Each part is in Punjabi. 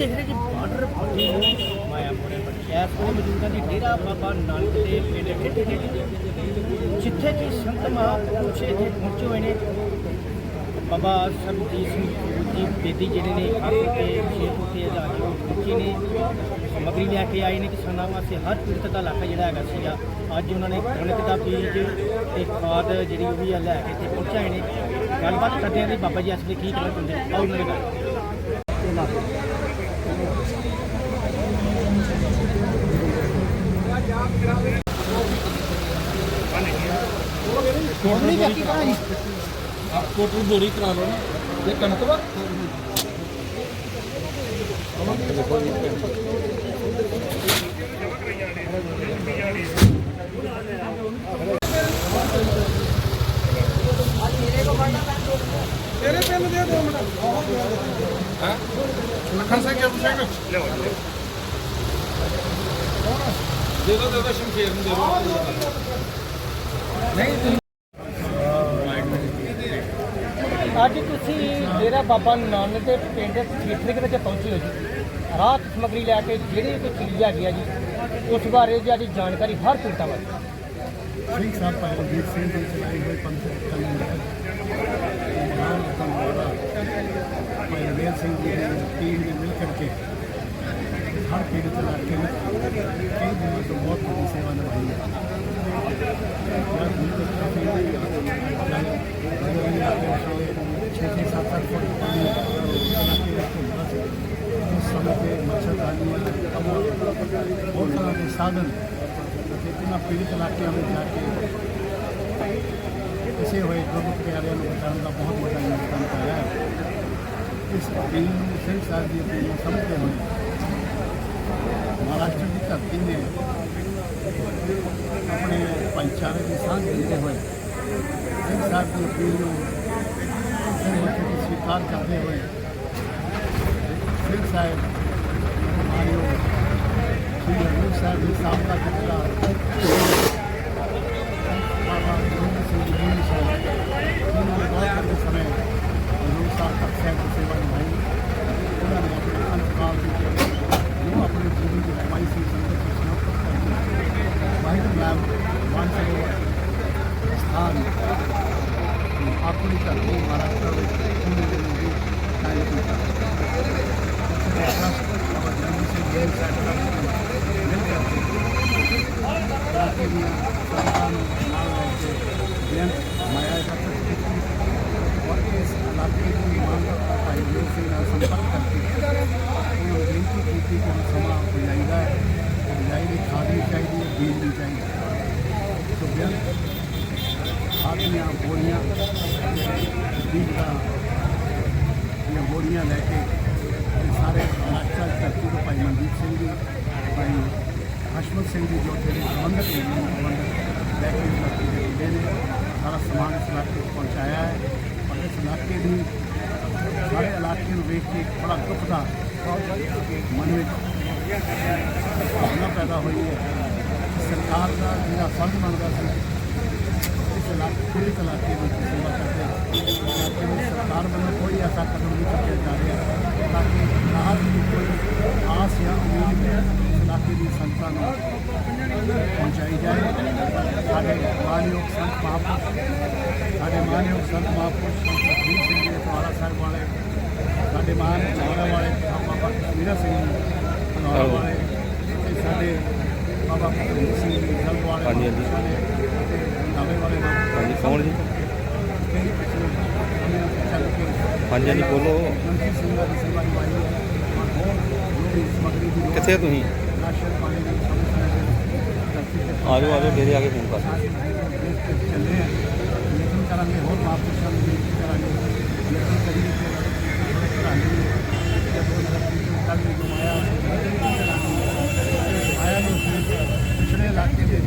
ਦੇਖ ਰਹੇ ਬਾਰਡਰ ਫੌਜੀ ਮਾਇਆ ਸ਼ਹਿਰ ਕੋਲ ਮੌਜੂਦ ਡੇਰਾ ਬਾਬਾ ਨਾਨਕ ਦੇ ਪਿੰਡ ਠੇਠੀ ਠੇਠੀ ਜਿੱਥੇ ਕਿ ਸੰਤ ਮਹਾਂਪੁਰਸ਼ ਇੱਥੇ ਪਹੁੰਚੇ ਹੋਏ ਨੇ। ਬਾਬਾ ਸਰਬਜੀਤ ਸਿੰਘ ਫੂਲ ਜੀ ਬੇਦੀ ਜਿਹੜੇ ਨੇ ਹੱਥ ਤੇ ਸ਼ੇਰ ਉੱਤੇ ਜਾ ਕੇ ਉਹ ਨੇ। ਸਮੱਗਰੀ ਲੈ ਕੇ ਆਏ ਨੇ ਕਿਸਾਨਾਂ ਵਾਸਤੇ। ਹਰ ਪੀੜਤ ਦਾ ਇਲਾਕਾ ਜਿਹੜਾ ਹੈਗਾ ਸੀਗਾ, ਅੱਜ ਉਹਨਾਂ ਨੇ ਕਣਕ ਦਾ ਬੀਜ ਤੇ ਖਾਦ ਜਿਹੜੀ ਉਹ ਵੀ ਲੈ ਕੇ ਇੱਥੇ ਪਹੁੰਚਾਏ ਨੇ। ਗੱਲਬਾਤ ਕਰਦੇ ਆਂ ਜੀ ਬਾਬਾ ਜੀ ਅਸਲੇ ਕੀ ਕਹਿਣਾ ਚਾਹੁੰਦੇ ਕੋਟਰੀ ਬਾਕੀ ਕਰਾਈ ਆਪ ਕੋਟਰੀ ਬੋਰੀ ਕਰਾ ਲਓ ਨਾ ਇਹ ਕਣਕ ਵਾ ਤੇਰੇ ਪਿੰਨ ਦੇ ਦੋ ਮਿੰਟ। ਹਾਂ। ਲਖਨ ਸਿੰਘ ਜੀ ਸਿੰਘ? ਲਿਓ ਅੱਜ ਤੁਸੀਂ ਜਿਹੜਾ ਬਾਬਾ ਨਾਨਕ ਦੇ ਪਿੰਡ ਖੇਤਰੀ ਵਿੱਚ ਪਹੁੰਚੇ ਹੋ ਜੀ। ਰਾਤ ਸਮਗਰੀ ਲੈ ਕੇ ਜਿਹੜੀ ਕੋਈ ਚੀਜ਼ ਹੈਗੀ ਆ ਜੀ ਉਸ ਬਾਰੇ ਜੀ ਅੱਜ ਜਾਣਕਾਰੀ ਹਰ ਸੁਣਤਾ ਵਾਲੀ ਸਿੰਘ ਸਾਹਿਬ ਪਰਮਜੀਤ ਸਿੰਘ ਦੇ ਚਲਾਈ ਹੋਈ ਪੰਥਕ ਕਲਮ ਸਿੰਘ ਦੀ ਟੀਮ ਨੇ ਮਿਲ ਕਰਕੇ ਹਰ ਪੀੜਤ ਇਲਾਕੇ ਵਿੱਚ ਬਹੁਤ ਤਰ੍ਹਾਂ ਦੇ ਸਾਧਨ ਇਹਨਾਂ ਪੀੜਤ ਇਲਾਕਿਆਂ ਵਿੱਚ ਜਾ ਕੇ ਕਿਸੇ ਹੋਏ ਗੁਰਮੁਖ ਪਿਆਰਿਆਂ ਨੂੰ ਬਚਾਉਣ ਦਾ ਬਹੁਤ ਵੱਡਾ ਯੋਗਦਾਨ ਪਾਇਆ ਹੈ ਇਸ ਅਪੀਲ ਨੂੰ ਸਿੰਘ ਸਾਹਿਬ ਦੀ ਅਪੀਲ ਨੂੰ ਸਮਝਦੇ ਹੋਏ ਮਹਾਰਾਸ਼ਟਰ ਦੀ ਧਰਤੀ ਨੇ ਆਪਣੇ ਭਾਈਚਾਰੇ ਦੀ ਸਾਂਝ ਦਿੰਦੇ ਹੋਏ ਸਿੰਘ ਸਾਹਿਬ ਦੀ ਅਪੀਲ ਨੂੰ ਸਵੀਕਾਰ ਕਰਦੇ ਹੋਏ ਸਿੰਘ ਸਾਹਿਬ ਮਾਰਿਓ ਸਾਹਿਬ ਦੇ ਸਾਹਮਣਾ ਕੀਤਾ ਬਾਬਾ ਗੋਬਿੰਦ ਸਿੰਘ ਜੀ ਦੀ ਸਾਹਿਬ ਜਿਨ੍ਹਾਂ ਨੇ ਬਹੁਤ ਲੰਬੇ ਸਮੇਂ ਹਜ਼ੂਰ ਸਾਹਿਬ ਤੱਕ ਸਹਿਬ ਦੀ ਸੇਵਾ ਨਿਭਾਈ ਉਹਨਾਂ ਨੇ ਆਪਣੇ ਅੰਤਕਾਲ ਵਿੱਚ ਜੋ ਆਪਣੇ ਜੀਵਨ ਦੀ ਕਮਾਈ ਸੀ ਸੰਗਤ ਨੂੰ ਸਮਰਪਿਤ ਕਰਕੇ ਵਾਹਿਗੁਰੂ ਨਾਮ ਵੰਡ ਸਰੋਵਰ ਸਥਾਨ ਆਪਣੀ ਧਰਤੀ ਮਹਾਰਾਸ਼ਟਰ ਵਿੱਚ ਪੂਰੇ ਦੇ ਲਈ ਕਾਇਮ ਕੀਤਾ ਬਾਬਾ ਜਨਮ ਸਿੰਘ ਜੀ ਸਾਹਿਬ ਦਾ ਮਿਲ ਕਰਕੇ ਇਲਾਕੇ ਦੀਆਂ ਸਰਕਾਰਾਂ ਨੂੰ ਨਾਲ ਲੈ ਕੇ ਬੇਅੰਤ ਮਾਇਆ ਇਕੱਠ ਕੀਤੀ ਔਰ ਇਸ ਇਲਾਕੇ ਦੀ ਮੰਗ ਭਾਈ ਵੀਰ ਸਿੰਘ ਨਾਲ ਸੰਪਰਕ ਕਰਕੇ ਉਹਨਾਂ ਨੂੰ ਬੇਨਤੀ ਕੀਤੀ ਕਿ ਹੁਣ ਸਮਾਂ ਬਿਜਾਈ ਹੈ ਬਿਜਾਈ ਦੀ ਖਾਦ ਵੀ ਚਾਹੀਦੀ ਹੈ ਬੀਜ ਵੀ ਚਾਹੀਦਾ ਹੈ। ਸੋ ਬੇਅੰਤ ਖਾਦ ਦੀਆਂ ਬੋਰੀਆਂ ਬੀਜ ਦਾ ਦੀਆਂ ਬੋਰੀਆਂ ਲੈ ਕੇ ਇਹ ਸਾਰੇ ਇਲਾਕਾ ਧਰਤੀ ਤੋਂ ਭਾਈ ਮਨਦੀਪ ਸਿੰਘ ਜੀ ਭਾਈ ਹਸ਼ਮਤ ਸਿੰਘ ਜੀ ਜੋ ਜਿਹੜੇ ਪ੍ਰਬੰਧਕ ਨੇ ਜੀ, ਪ੍ਰਬੰਧਕ ਲੈ ਕੇ ਇਸ ਇਲਾਕੇ ਦੇ ਹੁੰਦੇ ਨੇ ਸਾਰਾ ਸਮਾਨ ਇਸ ਇਲਾਕੇ ਤੱਕ ਪਹੁੰਚਾਇਆ ਹੈ ਔਰ ਇਸ ਇਲਾਕੇ ਦੀ ਸਾਰੇ ਇਲਾਕੇ ਨੂੰ ਵੇਖ ਕੇ ਬੜਾ ਦੁੱਖ ਦਾ ਮਨ ਵਿੱਚ ਭਾਵਨਾ ਪੈਦਾ ਹੋਈ ਹੈ ਕਿ ਸਰਕਾਰ ਦਾ ਜਿਹੜਾ ਫਰਜ਼ ਬਣਦਾ ਸੀ ਇਸ ਇਲਾਕੇ ਪੂਰੇ ਇਲਾਕੇ ਵਿੱਚ ਸੇਵਾ ਕਰਦੇ ਇਲਾਕੇ ਵਿੱਚ ਸਰਕਾਰ ਵੱਲੋਂ ਕੋਈ ਐਸਾ ਕਦਮ ਨਹੀਂ ਚੁੱਕਿਆ ਜਾ ਰਿਹਾ ਤਾਂ ਕਿ ਰਾਹਤ ਦੀ ਕੋਈ ਆਸ ਜਾਂ ਉਮੀਦ ਇਸ ਇਲਾਕੇ ਦੀ ਸੰਸਥਾ ਨੂੰ ਪਹੁੰਚਾਈ ਜਾਏ ਸਾਡੇ ਮਾਨਯੋਗ ਸੰਤ ਮਹਾਂਪੁਰਸ਼ ਸਾਡੇ ਮਾਨਯੋਗ ਸੰਤ ਮਹਾਂਪੁਰਸ਼ ਸੰਤ ਲਖਵੀਰ ਸਿੰਘ ਜੀ ਤੁਹਾਡਾ ਸਾਹਿਬ ਵਾਲੇ ਸਾਡੇ ਮਾਨ ਚੌੜਾ ਵਾਲੇ ਬਾਬਾ ਕਸ਼ਮੀਰਾ ਸਿੰਘ ਜੀ ਧਨੌਰਾ ਵਾਲੇ ਤੇ ਸਾਡੇ ਬਾਬਾ ਭਗਵੰਤ ਸਿੰਘ ਜੀ ਜਲ ਹਾਂਜੀ, ਹਾਂਜੀ। ਸਾਡੇ ਵਾਲੇ ਬਾਬਾ ਹਾਂਜੀ ਕੌਣ ਜੀ? ਕਈ ਪਿਛਲੇ ਸਮਿਆਂ ਤੋਂ ਚੱਲ ਕੇ ਹਾਂਜੀ ਹਾਂਜੀ ਬੋਲੋ। ਮੰਤਰੀ ਸਿੰਘਾਂ ਦੀ ਸੇਵਾ ਨਿਭਾਈ ਹੈ ਔਰ ਹੋਰ ਜੋ ਵੀ ਸਮੱਗਰੀ ਦੀ ਲੋੜ ਕਿੱਥੇ ਤੁਸੀਂ? ਰਾਸ਼ਨ ਪਾਣੀ ਦੀ ਸਮੱਸਿਆ ਹੈ ਧਰਤੀ ਤੇ ਆ ਜਾਓ ਆ ਜਾਓ ਡੇਰੇ ਆ ਕੇ ਫੋਨ ਕਰ। ਚੱਲੇ ਆ ਲੇਕਿਨ ਕਰਾਂਗੇ ਹੋਰ ਮਹਾਂਪੁਰਸ਼ਾਂ ਨੂੰ ਕਰਾਂਗੇ ਲੇਕਿਨ ਕਰੀਏ ਕਿ ਕਰਾਂਗੇ ਜਦੋਂ ਨਗਰ ਕੱਲ ਨੂੰ ਮਾਇਆ ਨੂੰ ਪਿਛਲੇ ਇਲਾਕੇ ਦੇ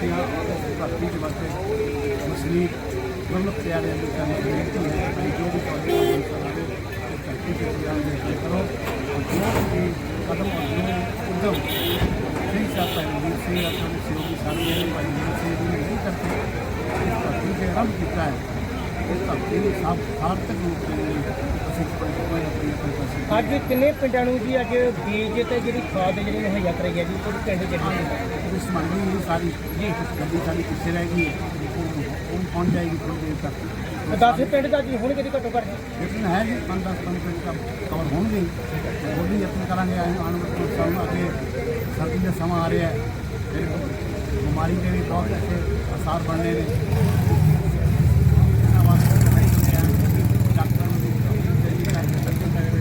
ਇਲਾਕੇ ਨਿਵਾਸੀਆਂ ਅਤੇ ਧਰਤੀ ਦੇ ਵਾਸਤੇ ਮੁਸਲਿਮ ਗੁਰਮੁਖ ਪਿਆਰਿਆਂ ਦੀ ਕਰਨੀ ਬੇਨਤੀ ਹੈ ਕਿ ਜੋ ਵੀ ਤੁਹਾਡੇ ਕੋਲ ਕਰਾਵੇ ਉਹ ਦੇ ਪਿਆਰ ਦੇ ਕਰੋ। ਜੋ ਵੀ ਕਦਮ ਔਰ ਉਦਮ। ਸਿੰਘ ਸਾਹਿਬ ਭਾਈ ਵੀਰ ਸਿੰਘ ਆਪਣੇ ਸਹਿਯੋਗੀ ਸਾਥੀ ਨੇ, ਭਾਈ ਵੀਰ ਸਿੰਘ ਜੀ ਨਹੀਂ ਕਰਦੇ। ਇਸ ਧਰਤੀ ਦੇ ਰੰਗ ਕੀਤਾ ਹੈ। ਇਸ ਧਰਤੀ ਨੂੰ ਸਾਫ਼, ਸਾਰਥਕ ਰੂਪ ਦੇ ਅਸੀਂ ਕੋਈ ਕੋਈ ਨਾ ਅੱਜ ਕਿੰਨੇ ਪਿੰਡਾਂ ਨੂੰ ਜੀ ਅੱਜ ਬੀਜ ਤੇ ਜਿਹੜੀ ਖਾਦ ਜਿਹੜੀ ਮੁਹੱਈਆ ਕਰਾਈ ਹੈ ਜੀ, ਉਹ ਪਿੰਡ ਜਿਹੜੇ ਜੀ ਗੱਡੀ ਸਾਡੀ ਪਿੱਛੇ ਰਹਿ ਗਈ ਹੈ ਉਹ ਉਹ ਪਹੁੰਚ ਜਾਏਗੀ ਥੋੜੀ ਦੇਰ ਤੱਕ ਦਸ ਪਿੰਡ ਦਾ ਜੀ ਹੁਣ ਕਿਤੇ ਘੱਟੋ ਘੱਟ? ਲੇਕਿਨ ਹੈ ਜੀ 5-10 ਪੰਜ ਮਿੰਟ ਦਾ ਕਵਰ ਹੋਣਗੇ। ਉਹ ਵੀ ਯਤਨ ਕਰਾਂਗੇ ਆਉਣ ਵਾਲੇ ਸਾਨੂੰ ਅੱਗੇ ਸਰਦੀ ਦਾ ਸਮਾਂ ਆ ਰਿਹਾ ਹੈ। ਫਿਰ ਬਿਮਾਰੀ ਦੇ ਵੀ ਬਹੁਤ ਅੱਛੇ ਅਸਾਰ ਬਣਨੇ ਨੇ ਇਹਨਾਂ ਵਾਸਤੇ ਨਹੀਂ ਹੁੰਦੇ ਆ ਡਾਕਟਰਾਂ ਨੂੰ ਵੀ ਜਿਹੜੀ ਕਰਕੇ ਸੱਜਣ ਕਰਦੇ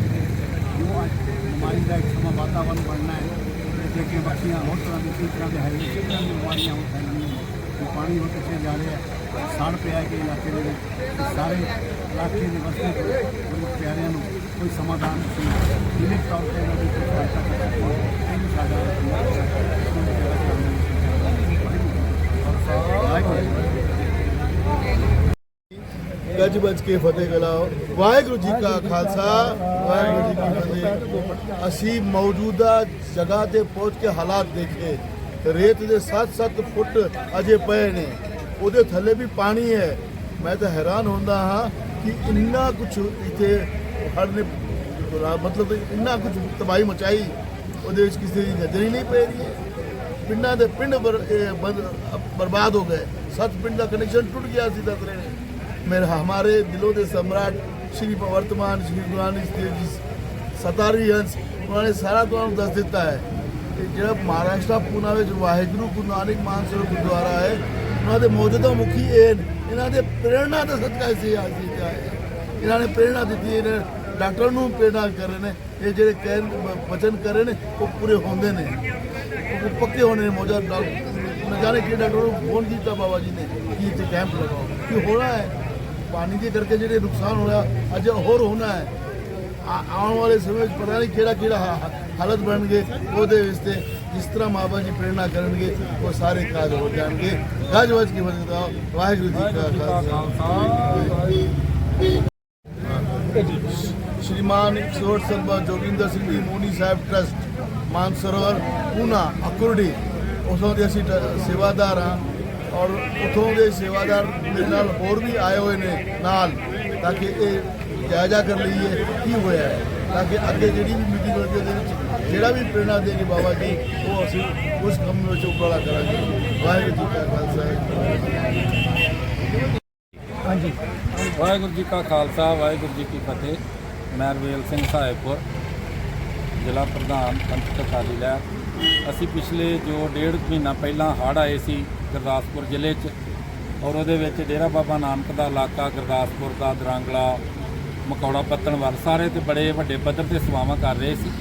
ਜੋ ਅੱਜ ਬਿਮਾਰੀ ਦਾ ਇੱਕ ਸਮਾਂ ਵਾਤਾਵਰਨ ਬਣਨਾ ਹੈ ਜੇ ਕਿ ਬੱਚੀਆਂ ਹੋਰ ਤਰ੍ਹਾਂ ਦੀ ਕਈ ਤਰ੍ਹਾਂ ਦੇ ਹੈ ਜਿਹੜੀਆਂ ਬਿਮਾਰੀਆਂ ਹੋ ਸਕਦੀਆਂ ਨੇ ਪਾਣੀ ਹੋ ਪਿੱਛੇ ਜਾ ਰਿਹਾ ਹੈ ਪਿਆ ਕਿ ਇਲਾਕੇ ਦੇ ਵਿੱਚ? ਸਾਰੇ ਇਲਾਕੇ ਦੇ ਵਸਨੀਕ ਗੁਰੂ ਪਿਆਰਿਆਂ ਨੂੰ ਕੋਈ ਸਮਾਧਾਨ ਸੀ ਨਿਯਮਿਤ ਤੌਰ ਤੇ ਉਹਨਾਂ ਦੀ ਸਹਾਇਤਾ ਕਰ ਸਕੋ ਸਾਡਾ ਗੱਜ ਵੱਜ ਕੇ ਫਤਿਹ ਗਲਾਓ ਵਾਹਿਗੁਰੂ ਜੀ ਕਾ ਖਾਲਸਾ, ਵਾਹਿਗੁਰੂ ਜੀ ਕੀ ਫਤਿਹ। ਅਸੀਂ ਮੌਜੂਦਾ ਜਗ੍ਹਾ ਤੇ ਪਹੁੰਚ ਕੇ ਹਾਲਾਤ ਦੇਖੇ। ਰੇਤ ਦੇ 7-7 ਫੁੱਟ ਅਜੇ ਪਏ ਨੇ। ਉਹਦੇ ਥੱਲੇ ਵੀ ਪਾਣੀ ਹੈ। ਮੈਂ ਤਾਂ ਹੈਰਾਨ ਹੁੰਦਾ ਹਾਂ ਕਿ ਇੰਨਾ ਕੁਝ ਇੱਥੇ ਹੜ ਨੇ ਮਤਲਬ ਇੰਨਾ ਕੁਝ ਤਬਾਹੀ ਮਚਾਈ, ਉਹਦੇ ਵਿੱਚ ਕਿਸੇ ਦੀ ਨਜ਼ਰ ਹੀ ਨਹੀਂ ਪੈ ਰਹੀ ਹੈ। ਪਿੰਡਾਂ ਦੇ ਪਿੰਡ ਬਰਬਾਦ ਹੋ ਗਏ। ਸੱਤ ਪਿੰਡ ਦਾ ਕਨੈਕਸ਼ਨ ਟੁੱਟ ਗਿਆ ਸੀ ਦਸਰੇ ਨੇ। ਮੇਰੇ ਹਮਾਰੇ ਦਿਲੋਂ ਦੇ ਸਮਰਾਟ ਸ਼੍ਰੀ ਵਰਤਮਾਨ ਸ਼੍ਰੀ ਗੁਰੂ ਨਾਨਕ ਦੇਵ ਜੀ ਸਤਾਰੀ ਹੰਸ, ਉਹਨਾਂ ਨੇ ਸਾਰਾ ਤੁਹਾਨੂੰ ਦੱਸ ਦਿੱਤਾ ਹੈ। ਤੇ ਜਿਹੜਾ ਮਹਾਰਾਸ਼ਟਰ ਪੂਨਾ ਵਿੱਚ ਵਾਹਿਗੁਰੂ ਗੁਰੂ ਨਾਨਕ ਮਾਨਸਰ ਗੁਰਦੁਆਰਾ ਹੈ ਉਹਨਾਂ ਦੇ ਮੌਜੂਦਾ ਮੁਖੀ ਇਹ ਨੇ। ਇਹਨਾਂ ਦੇ ਪ੍ਰੇਰਣਾ ਦੇ ਸਦਕਾ ਇਸੇ ਅੱਜ ਦਿੱਤਾ ਹੈ ਇਹਨਾਂ ਨੇ ਪ੍ਰੇਰਣਾ ਦਿੱਤੀ, ਇਹਨਾਂ ਨੇ ਡਾਕਟਰ ਨੂੰ ਪ੍ਰੇਰਣਾ ਕਰ ਰਹੇ ਨੇ। ਇਹ ਜਿਹੜੇ ਕਹਿਣ ਵਚਨ ਕਰ ਰਹੇ ਨੇ, ਉਹ ਪੂਰੇ ਹੁੰਦੇ ਨੇ। ਉਹ ਪੱਕੇ ਹੋਣੇ ਨੇ ਮੌਜੂਦਾ ਡਾਕਟਰ ਨਾ ਜਾਣੇ ਕਿ ਡਾਕਟਰ ਨੂੰ ਫੋਨ ਕੀਤਾ ਬਾਬਾ ਜੀ ਨੇ ਕਿ ਇੱਥੇ ਕੈਂਪ ਲਗਾਓ। ਕਿ ਹੋਣਾ ਹੈ? ਪਾਣੀ ਦੇ ਕਰਕੇ ਜਿਹੜੇ ਨੁਕਸਾਨ ਹੋਇਆ ਅੱਜ ਹੋਰ ਹੋਣਾ ਹੈ। ਆਉਣ ਵਾਲੇ ਸਮੇਂ ਵਿੱਚ ਪਤਾ ਨਹੀਂ ਕਿਹੜਾ ਕਿਹੜਾ ਹਾਲਤ ਬਣ ਗਏ ਉਹਦੇ ਵਿੱਚ ਤੇ ਜਿਸ ਤਰ੍ਹਾਂ ਮਾਪੇ ਜੀ ਪ੍ਰੇਰਣਾ ਕਰਨਗੇ ਉਹ ਸਾਰੇ ਕਾਜ ਹੋ ਜਾਣਗੇ। ਗੱਜ ਵਜ ਕੀ ਬਦਲ ਦਾ ਵਾਹਿਗੁਰੂ ਜੀ ਕਾ ਖਾਲਸਾ। ਸ਼੍ਰੀਮਾਨ ਇਕਸੋਰ ਸਰਬਾ ਜੋਗਿੰਦਰ ਸਿੰਘ ਜੀ ਮੋਨੀ ਸਾਹਿਬ ਟਰਸਟ ਮਾਨਸਰੋਵਰ ਪੂਨਾ ਅਕੁਰੜੀ ਉਸੋਂ ਦੇ ਅਸੀਂ ਸੇਵਾਦਾਰ ਆ ਔਰ ਉਥੋਂ ਦੇ ਸੇਵਾਦਾਰ ਮੇਰੇ ਨਾਲ ਹੋਰ ਵੀ ਆਏ ਹੋਏ ਨੇ ਨਾਲ ਤਾਂ ਕਿ ਇਹ ਜਾਇਜ਼ਾ ਕਰ ਲਈਏ ਕੀ ਹੋਇਆ ਹੈ। ਤਾਂ ਕਿ ਅੱਗੇ ਜਿਹੜੀ ਵੀ ਮੀਟਿੰਗ ਹੋਵੇ ਉਹਦੇ ਵਿੱਚ ਜਿਹੜਾ ਵੀ ਪ੍ਰੇਰਣਾ ਦੇਗੀ ਬਾਬਾ ਜੀ ਉਹ ਅਸੀਂ ਉਸ ਕੰਮ ਵਿੱਚ ਉਪਰਾਲਾ ਕਰਾਂਗੇ। ਵਾਹਿਗੁਰੂ ਜੀ ਕਾ ਖਾਲਸਾ। ਹਾਂਜੀ। ਵਾਹਿਗੁਰੂ ਜੀ ਕਾ ਖਾਲਸਾ ਵਾਹਿਗੁਰੂ ਜੀ ਕੀ ਫਤਿਹ। ਮੈਂ ਰਵੇਲ ਸਿੰਘ ਸਾਹਿਬਪੁਰ ਜ਼ਿਲ੍ਹਾ ਪ੍ਰਧਾਨ ਪੰਥਕ ਅਕਾਲੀ ਲਹਿਰ ਅਸੀਂ ਪਿਛਲੇ ਜੋ ਡੇਢ ਮਹੀਨਾ ਪਹਿਲਾਂ ਹੜ੍ਹ ਆਏ ਸੀ ਗੁਰਦਾਸਪੁਰ ਜ਼ਿਲ੍ਹੇ 'ਚ ਔਰ ਉਹਦੇ ਵਿੱਚ ਡੇਰਾ ਬਾਬਾ ਨਾਨਕ ਦਾ ਇਲਾਕਾ ਗੁਰਦਾਸਪੁਰ ਦਾ ਦਰਾਂਗਲਾ ਮਕੌੜਾ ਪੱਤਣ ਵੱਲ ਸਾਰੇ ਤੇ ਬੜੇ ਵੱਡੇ ਪੱਧਰ ਤੇ ਸੇਵਾਵਾਂ ਕਰ ਰਹੇ ਸੀ।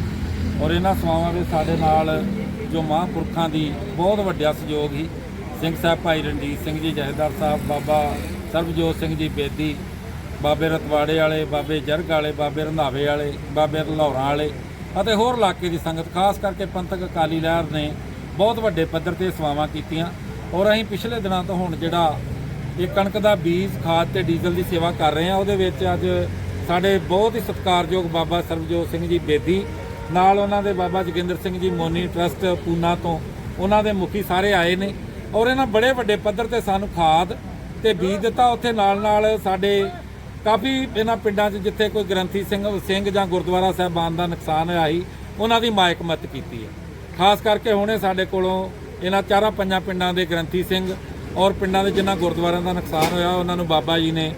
ਔਰ ਇਹਨਾਂ ਸੇਵਾਵਾਂ ਦੇ ਸਾਡੇ ਨਾਲ ਜੋ ਮਹਾਂਪੁਰਖਾਂ ਦੀ ਬਹੁਤ ਵੱਡਾ ਸਹਿਯੋਗ ਸੀ, ਸਿੰਘ ਸਾਹਿਬ ਭਾਈ ਰਣਜੀਤ ਸਿੰਘ ਜੀ, ਜਹੇਦਾਰ ਸਾਹਿਬ ਬਾਬਾ ਸਰਬਜੋਤ ਸਿੰਘ ਜੀ ਬੇਦੀ, ਬਾਬੇ ਰਤਵਾੜੇ ਵਾਲੇ, ਬਾਬੇ ਜਰਗ ਵਾਲੇ, ਬਾਬੇ ਰੰਧਾਵੇ ਵਾਲੇ, ਬਾਬੇ ਲਾਹੌਰਾਂ ਵਾਲੇ ਅਤੇ ਹੋਰ ਇਲਾਕੇ ਦੀ ਸੰਗਤ, ਖਾਸ ਕਰਕੇ ਪੰਥਕ ਅਕਾਲੀ ਲਹਿਰ ਨੇ ਬਹੁਤ ਵੱਡੇ ਪੱਧਰ ਤੇ ਸੇਵਾਵਾਂ ਕੀਤੀਆਂ। ਔਰ ਅਸੀਂ ਪਿਛਲੇ ਦਿਨਾਂ ਤੋਂ ਹੁਣ ਜਿਹੜਾ ਇਹ ਕਣਕ ਦਾ ਬੀਜ, ਖਾਦ ਤੇ ਡੀਜ਼ਲ ਦੀ ਸੇਵਾ ਕਰ ਰਹੇ ਹਾਂ, ਉਹਦੇ ਵਿੱਚ ਅੱਜ ਸਾਡੇ ਬਹੁਤ ਹੀ ਸਤਿਕਾਰਯੋਗ ਬਾਬਾ ਸਰਬਜੋਤ ਸਿੰਘ ਜੀ ਬੇਦੀ ਨਾਲ ਉਹਨਾਂ ਦੇ ਬਾਬਾ ਜੋਗਿੰਦਰ ਸਿੰਘ ਜੀ ਮੋਨੀ ਟਰਸਟ ਪੂਨਾ ਤੋਂ ਉਹਨਾਂ ਦੇ ਮੁਖੀ ਸਾਰੇ ਆਏ ਨੇ ਔਰ ਇਹਨਾਂ ਬੜੇ ਵੱਡੇ ਪੱਧਰ ਤੇ ਸਾਨੂੰ ਖਾਦ ਤੇ ਬੀਜ ਦਿੱਤਾ। ਉੱਥੇ ਨਾਲ ਨਾਲ ਸਾਡੇ ਕਾਫੀ ਇਹਨਾਂ ਪਿੰਡਾਂ 'ਚ ਜਿੱਥੇ ਕੋਈ ਗ੍ਰੰਥੀ ਸਿੰਘ ਸਿੰਘ ਜਾਂ ਗੁਰਦੁਆਰਾ ਸਾਹਿਬਾਨ ਦਾ ਨੁਕਸਾਨ ਹੋਇਆ ਸੀ ਉਹਨਾਂ ਦੀ ਮਾਇਕ ਮਤ ਕੀਤੀ ਹੈ। ਖਾਸ ਕਰਕੇ ਹੁਣੇ ਸਾਡੇ ਕੋਲੋਂ ਇਹਨਾਂ ਚਾਰਾਂ ਪੰਜਾਂ ਪਿੰਡਾਂ ਦੇ ਗ੍ਰੰਥੀ ਸਿੰਘ ਔਰ ਪਿੰਡਾਂ ਦੇ ਜਿਨ੍ਹਾਂ ਗੁਰਦੁਆਰਿਆਂ ਦਾ ਨੁਕਸਾਨ ਹੋਇਆ, ਉਹਨਾਂ ਨੂੰ ਬਾਬਾ ਜੀ ਨੇ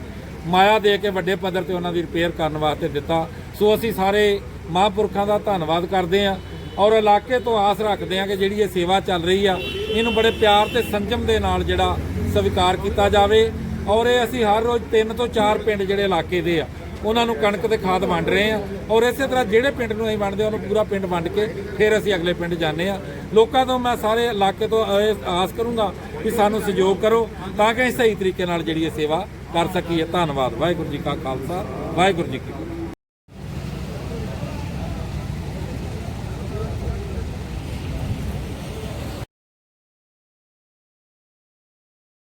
ਮਾਇਆ ਦੇ ਕੇ ਵੱਡੇ ਪੱਧਰ ਤੇ ਉਹਨਾਂ ਦੀ ਰਿਪੇਅਰ ਕਰਨ ਵਾਸਤੇ ਦਿੱਤਾ। ਸੋ ਅਸੀਂ ਸਾਰੇ ਮਹਾਂਪੁਰਖਾਂ ਦਾ ਧੰਨਵਾਦ ਕਰਦੇ ਹਾਂ ਔਰ ਇਲਾਕੇ ਤੋਂ ਆਸ ਰੱਖਦੇ ਹਾਂ ਕਿ ਜਿਹੜੀ ਇਹ ਸੇਵਾ ਚੱਲ ਰਹੀ ਆ, ਇਹਨੂੰ ਬੜੇ ਪਿਆਰ ਤੇ ਸੰਜਮ ਦੇ ਨਾਲ ਜਿਹੜਾ ਸਵੀਕਾਰ ਕੀਤਾ ਜਾਵੇ ਔਰ ਇਹ ਅਸੀਂ ਹਰ ਰੋਜ਼ ਤਿੰਨ ਤੋਂ ਚਾਰ ਪਿੰਡ ਜਿਹੜੇ ਇਲਾਕੇ ਦੇ ਆ, ਉਹਨਾਂ ਨੂੰ ਕਣਕ ਤੇ ਖਾਦ ਵੰਡ ਰਹੇ ਆ ਔਰ ਇਸੇ ਤਰ੍ਹਾਂ ਜਿਹੜੇ ਪਿੰਡ ਨੂੰ ਅਸੀਂ ਵੰਡਦੇ ਉਹਨੂੰ ਪੂਰਾ ਪਿੰਡ ਵੰਡ ਕੇ ਫਿਰ ਅਸੀਂ ਅਗਲੇ ਪਿੰਡ ਜਾਂਦੇ ਆ ਲੋਕਾਂ ਤੋਂ ਮੈਂ ਸਾਰੇ ਇਲਾਕੇ ਤੋਂ ਇਹ ਆਸ ਕਰੂੰਗਾ ਕਿ ਸਾਨੂੰ ਸਹਿਯੋਗ ਕਰੋ ਤਾਂ ਕਿ ਅਸੀਂ ਸਹੀ ਤਰੀਕੇ ਨਾਲ ਜਿਹੜੀ ਇਹ ਸੇਵਾ ਕਰ ਸਕੀਏ। ਧੰਨਵਾਦ। ਵਾਹਿਗੁਰੂ ਜੀ ਕਾ ਖਾਲਸਾ, ਵਾਹਿਗੁਰੂ ਜੀ ਕੀ ਫਤਿਹ।